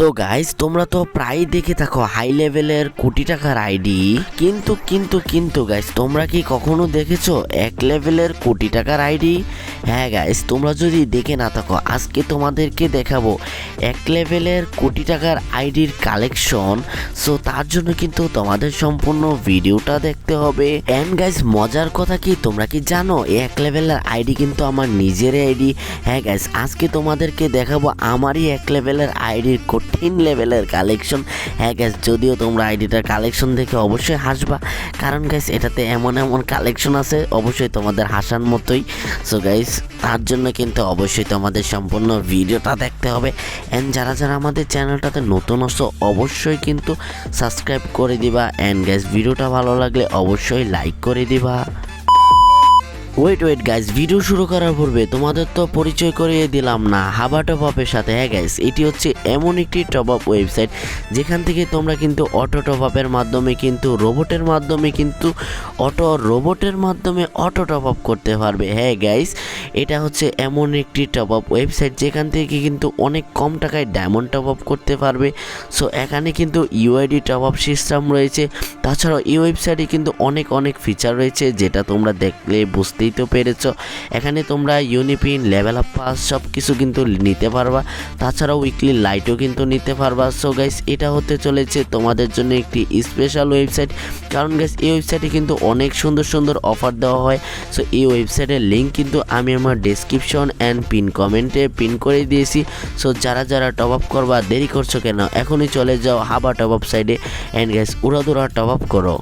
So guys তোমরা তো প্রায় দেখে থাকো হাই লেভেলের কোটি টাকার আইডি কিন্তু কিন্তু কিন্তু গাইস তোমরা কি কখনো দেখেছ এক লেভেলের কোটি টাকার আইডি হ্যাঁ গাইস তোমরা যদি দেখে না থাকো, আজকে তোমাদেরকে দেখাবো এক লেভেলের কোটি টাকার আইডির কালেকশন সো তার জন্য কিন্তু তোমাদের সম্পূর্ণ ভিডিওটা দেখতে হবে। অ্যান্ড গাইস মজার কথা কি, তোমরা কি জানো, এক লেভেলের আইডি কিন্তু আমার নিজের আইডি হ্যাঁ গাইস আজকে তোমাদেরকে দেখাবো আমারই এক লেভেলের আইডির কঠিন লেভেলের কালেকশন হ্যাঁ গ্যাস যদিও তোমরা আইডিটার কালেকশন দেখে অবশ্যই হাসবা। কারণ গ্যাস এটাতে এমন এমন কালেকশন আছে, অবশ্যই তোমাদের হাসার মতোই। সো গাইস তার জন্য কিন্তু অবশ্যই তোমাদের সম্পূর্ণ ভিডিওটা দেখতে হবে। অ্যান্ড যারা যারা আমাদের চ্যানেলটাতে নতুন আসো অবশ্যই কিন্তু সাবস্ক্রাইব করে দিবা। অ্যান্ড গ্যাস ভিডিওটা ভালো লাগলে অবশ্যই লাইক করে দিবা। ওয়েট ওয়েট গাইস ভিডিও শুরু করার পূর্বে তোমাদের তো পরিচয় করিয়ে দিলাম না হাবা টপ আপের সাথে। হ্যাঁ গাইস এটি হচ্ছে এমন একটি টপ আপ ওয়েবসাইট যেখান থেকে তোমরা কিন্তু অটো টপ আপের মাধ্যমে কিন্তু রোবটের মাধ্যমে কিন্তু অটো রোবটের মাধ্যমে অটো টপ আপ করতে পারবে। হ্যাঁ গাইস এটা হচ্ছে এমন একটি টপ আপ ওয়েবসাইট যেখান থেকে কিন্তু অনেক কম টাকায় ডায়মন্ড টপ আপ করতে পারবে। সো এখানে কিন্তু ইউআইডি টপ আপ সিস্টেম রয়েছে। তাছাড়াও এই ওয়েবসাইটে কিন্তু অনেক অনেক ফিচার রয়েছে, যেটা তোমরা দেখলে, বুঝতেই তো পেরেছ। এখানে তোমরা ইউনিপিন লেভেল আপ পাস সব কিছু কিন্তু নিতে পারবা। তাছাড়াও উইকলি লাইটও কিন্তু নিতে পারবা। সো গাইস এটা হতে চলেছে তোমাদের জন্য একটি স্পেশাল ওয়েবসাইট কারণ গাইস এই ওয়েবসাইটে কিন্তু অনেক সুন্দর সুন্দর অফার দেওয়া হয়। সো এই ওয়েবসাইটের লিঙ্ক কিন্তু আমি আমার ডেসক্রিপশন অ্যান্ড পিন কমেন্টে পিন করে দিয়েছি। সো যারা যারা টপ আপ করবা, দেরি করছ কেন? এখনই চলে যাও হাবা টপ আপ সাইডে অ্যান্ড গাইস উড়াদুরা টপ আপ করো।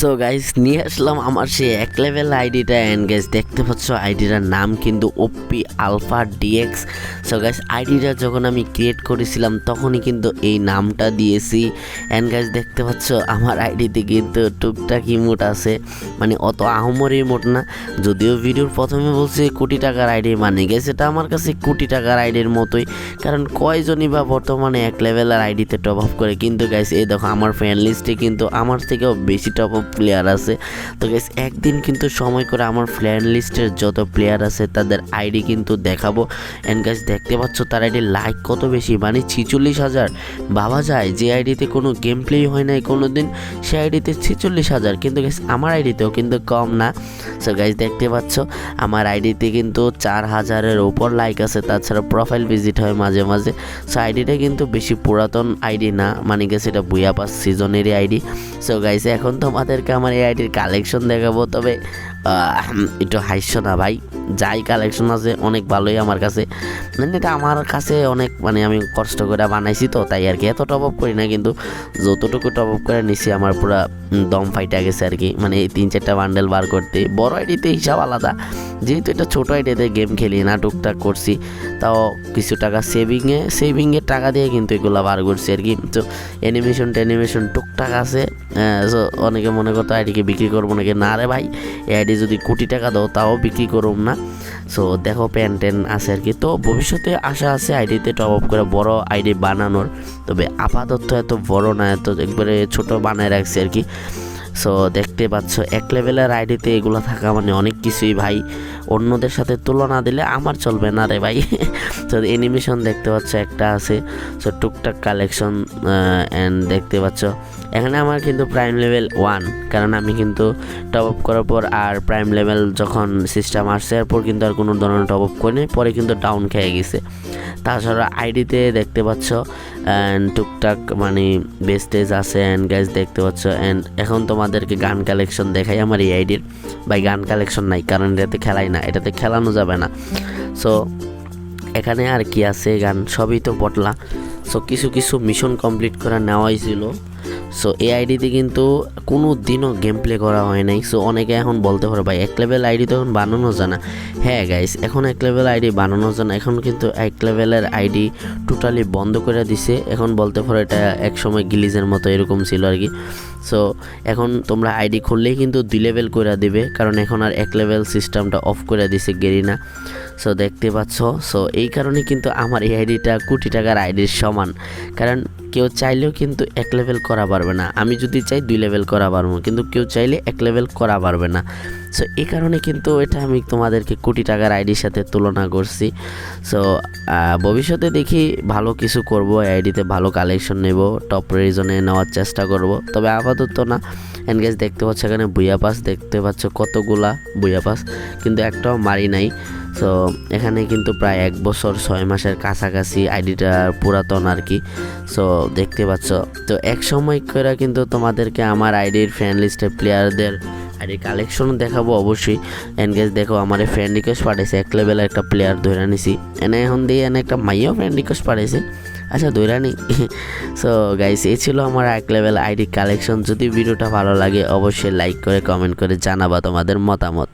সো গাইস নিয়ে আসলাম আমার সেই এক লেভেল আইডিটা অ্যান্ড গাইস দেখতে পাচ্ছ আইডিটার নাম কিন্তু OP alpha DX so guys আইডিটা যখন আমি ক্রিয়েট করেছিলাম, তখনই কিন্তু এই নামটা দিয়েছি। অ্যান্ড গাইস দেখতে পাচ্ছ আমার আইডিতে কিন্তু টুকটাক ইমোট আছে। মানে অত আহমরি ইমোট না। যদিও ভিডিওর প্রথমে বলছে কোটি টাকার আইডি মানে গেছে এটা আমার কাছে কোটি টাকার আইডির মতোই। কারণ কয়জনই বা বর্তমানে এক লেভেলের আইডিতে টপ আপ করে। কিন্তু গাইস এই দেখো, আমার ফ্রেন্ড লিস্টে কিন্তু আমার থেকেও বেশি টপ আপ প্লেয়ার আছে। তো গাইস একদিন কিন্তু সময় করে আমার ফ্রেন্ড লিস্টের যত প্লেয়ার আছে, তাদের আইডি কিন্তু দেখাবো। অ্যান্ড গাইস দেখতে পাচ্ছ তার আইডি লাইক কত বেশি? মানে ছিচল্লিশ হাজার। ভাবা যায়, যে আইডিতে কোনো গেম প্লে হয় নাই কোনো দিন সে আইডিতে ছেচল্লিশ হাজার। কিন্তু গাইস আমার আইডিতেও কিন্তু কম না। সো গাইস দেখতে পাচ্ছ, আমার আইডিতে কিন্তু চার হাজারের উপর লাইক আছে। তাছাড়া প্রোফাইল ভিজিট হয় মাঝে মাঝে। সো আইডিটা কিন্তু বেশি পুরাতন আইডি না। মানে গেছে এটা বুয়া পাস সিজনেরই আইডি সো গাইস এখন তোমাদেরকে আমার এই আইডির কালেকশন দেখাবো তবে একটু হাসছো না ভাই? যাই কালেকশন আছে, অনেক ভালোই আমার কাছে। মানে এটা আমার কাছে অনেক মানে আমি কষ্ট করে বানাইছি তো, তাই আর কি। এত টপ আপ করি না, কিন্তু যতটুকু টপ আপ করে নিছি, আমার পুরা দম ফাইটা গেছে আর কি। মানে এই তিন চারটা বান্ডেল বার করতে। বড় আইডিতে হিসাব আলাদা। যেহেতু এটা ছোটো আইডিতে গেম খেলি না, টুকটাক করছি, তাও কিছু টাকা সেভিংয়ে সেভিংয়ের টাকা দিয়ে কিন্তু এগুলো বার করছি আর কি। তো অ্যানিমেশন ট্যানিমেশন টুকটাক আছে সো অনেকে মনে করতো আইডিকে বিক্রি করব নাকি? না রে ভাই, এই আইডি যদি কোটি টাকা দাও, তাও বিক্রি করুম না। সো দেখো প্যান ট্যান আছে আর কি। তো ভবিষ্যতে আশা আছে আইডিতে টপ আপ করে বড় আইডি বানানোর। তবে আপাতত এত বড় না, এত একবারে ছোট বানায় রাখছি আর কি। সো দেখতে পাচ্ছ, এক লেভেলের আইডিতে এগুলো থাকা মানে অনেক কিছুই ভাই। অন্যদের সাথে তুলনা দিলে আমার চলবে না রে ভাই। তো অ্যানিমেশন দেখতে পাচ্ছ একটা আছে। সো টুকটাক কালেকশন অ্যান্ড দেখতে পাচ্ছ। এখানে আমার কিন্তু প্রাইম লেভেল ওয়ান কারণ আমি কিন্তু টপ আপ করার পর আর প্রাইম লেভেল যখন সিস্টেম আসছে, এরপর কিন্তু আর কোনো ধরনের টপ আপ করিনি, পরে কিন্তু ডাউন খেয়ে গেছে। তাছাড়া আইডিতে দেখতে পাচ্ছ অ্যান্ড টুকটাক মানে বেস্টেজ আছে অ্যান্ড গ্যাস দেখতে পাচ্ছ অ্যান্ড এখন তোমাদেরকে গান কালেকশন দেখাই আমার এই আইডির বাই গান কালেকশন নাই, কারণ এটাতে খেলাই না, এটাতে খেলানো যাবে না। সো এখানে আর কি আছে গান? সবই তো বটলা সো কিছু কিছু মিশন কমপ্লিট করা নেওয়াই ছিল। সো এই আইডিতে কিন্তু কোনো দিনও গেম প্লে করা হয় নাই। সো অনেকে এখন বলতে পারো, ভাই, এক লেভেল আইডি তো এখন বানানো জানা হ্যাঁ গাইস এখন এক লেভেল আইডি বানানো জানা এখন কিন্তু এক লেভেলের আইডি টোটালি বন্ধ করে দিছে। এখন বলতে পারো, এটা এক সময় গিলিজের মতো এরকম ছিল আর কি। সো এখন তোমরা আইডি খুললেই কিন্তু দুই লেভেল করে দিবে, কারণ এখন আর এক লেভেল সিস্টেমটা অফ করে দিছে গেরিনা। সো দেখতে পাচ্ছ সো এই কারণে কিন্তু আমার এই আইডিটা কোটি টাকার আইডির সমান। কারণ কেউ চাইলেও কিন্তু এক লেভেল করা পারবে না। আমি যদি চাই দুই লেভেল করা পারব, কিন্তু কেউ চাইলে এক লেভেল করা পারবে না। সো এই কারণে কিন্তু এটা আমি তোমাদেরকে কোটি টাকার আইডির সাথে তুলনা করছি। সো ভবিষ্যতে দেখি ভালো কিছু করব আইডিতে ভালো কালেকশন নেব টপ রিজনে নেওয়ার চেষ্টা করব। তবে আপাতত না। এনগেজ দেখতে পাচ্ছ এখানে বুয়া পাস, দেখতে পাচ্ছ কতগুলা বুয়া পাস, কিন্তু একটাও মারি নাই। সো এখানে কিন্তু প্রায় এক বছর ছয় মাসের কাছাকাছি আইডিটা পুরাতন আর কি। সো দেখতে পাচ্ছ। তো এক সময় করে কিন্তু তোমাদেরকে আমার আইডির ফ্রেন্ড লিস্টের প্লেয়ারদের আইডি কালেকশন দেখাবো অবশ্যই। এনগেজ দেখো আমার ফ্রেন্ড রিকোয়েস্ট পাঠাইছে, এক লেভেলের একটা প্লেয়ার ধরে নিছি। এনে এখন দিয়ে এনে একটা মাইও ফ্রেন্ড রিকোয়েস্ট পাঠাইছে। আচ্ছা দৈরানি সো গাইস এই ছিল আমার এক লেভেল আইডি কালেকশন যদি ভিডিওটা ভালো লাগে, অবশ্যই লাইক করে কমেন্ট করে জানাবা তোমাদের মতামত।